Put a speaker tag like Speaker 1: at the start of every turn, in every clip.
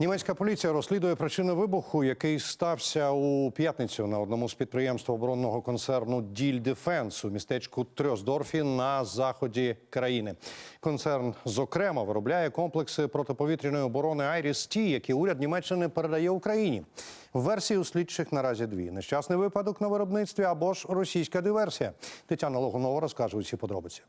Speaker 1: Німецька поліція розслідує причини вибуху, який стався у п'ятницю на одному з підприємств оборонного концерну Діль Дефенс у містечку Трьосдорфі на заході країни. Концерн зокрема виробляє комплекси протиповітряної оборони Айріс Ті, які уряд Німеччини передає Україні. Версії у слідчих наразі дві: нещасний випадок на виробництві або ж російська диверсія. Тетяна Логунова розкаже усі подробиці.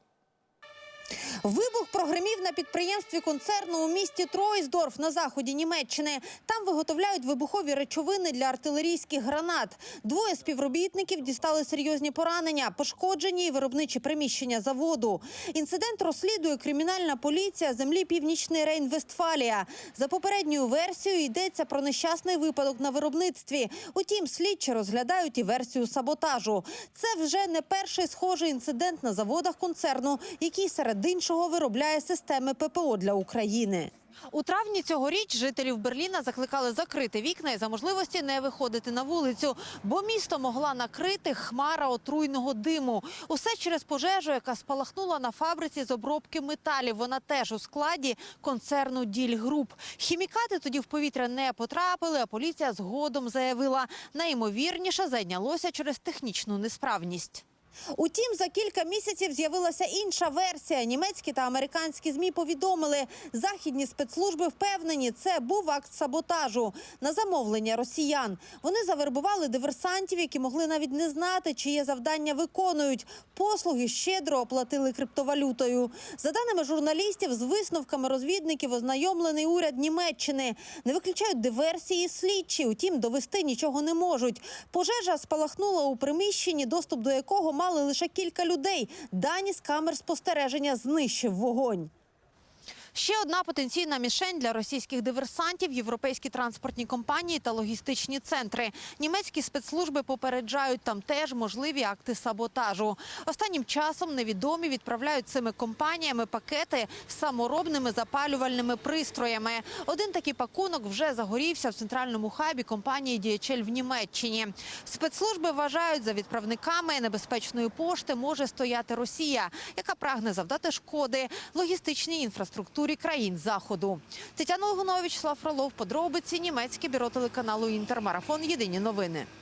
Speaker 2: Вибух прогремів на підприємстві концерну у місті Тройсдорф на заході Німеччини. Там виготовляють вибухові речовини для артилерійських гранат. Двоє співробітників дістали серйозні поранення, пошкоджені й виробничі приміщення заводу. Інцидент розслідує кримінальна поліція землі Північний Рейн-Вестфалія. За попередньою версією йдеться про нещасний випадок на виробництві. Утім, слідчі розглядають і версію саботажу. Це вже не перший схожий інцидент на заводах концерну, який серед іншого виробляє системи ППО для України. У травні цьогоріч жителів Берліна закликали закрити вікна і за можливості не виходити на вулицю, бо місто могла накрити хмара отруйного диму. Усе через пожежу, яка спалахнула на фабриці з обробки металів. Вона теж у складі концерну Діль Груп. Хімікати тоді в повітря не потрапили. А поліція згодом заявила, найімовірніше зайнялося через технічну несправність. Утім, за кілька місяців з'явилася інша версія. Німецькі та американські змі повідомили, західні спецслужби впевнені, це був акт саботажу на замовлення росіян. Вони завербували диверсантів, які могли навіть не знати, чиє завдання виконують. Послуги щедро оплатили криптовалютою. За даними журналістів, з висновками розвідників ознайомлений уряд Німеччини. Не виключають диверсії слідчі. Утім, довести нічого не можуть. Пожежа спалахнула у приміщенні, доступ до якого мали лише кілька людей. Дані з камер спостереження знищив вогонь. Ще одна потенційна мішень для російських диверсантів – європейські транспортні компанії та логістичні центри. Німецькі спецслужби попереджають там теж можливі акти саботажу. Останнім часом невідомі відправляють цими компаніями пакети з саморобними запалювальними пристроями. Один такий пакунок вже загорівся в центральному хабі компанії DHL в Німеччині. Спецслужби вважають, за відправниками небезпечної пошти може стояти Росія, яка прагне завдати шкоди логістичній інфраструктурі країн заходу. Тетяна Логунович, Слав Фролов, подробиці німецьке бюро телеканалу Інтермарафон. Єдині новини.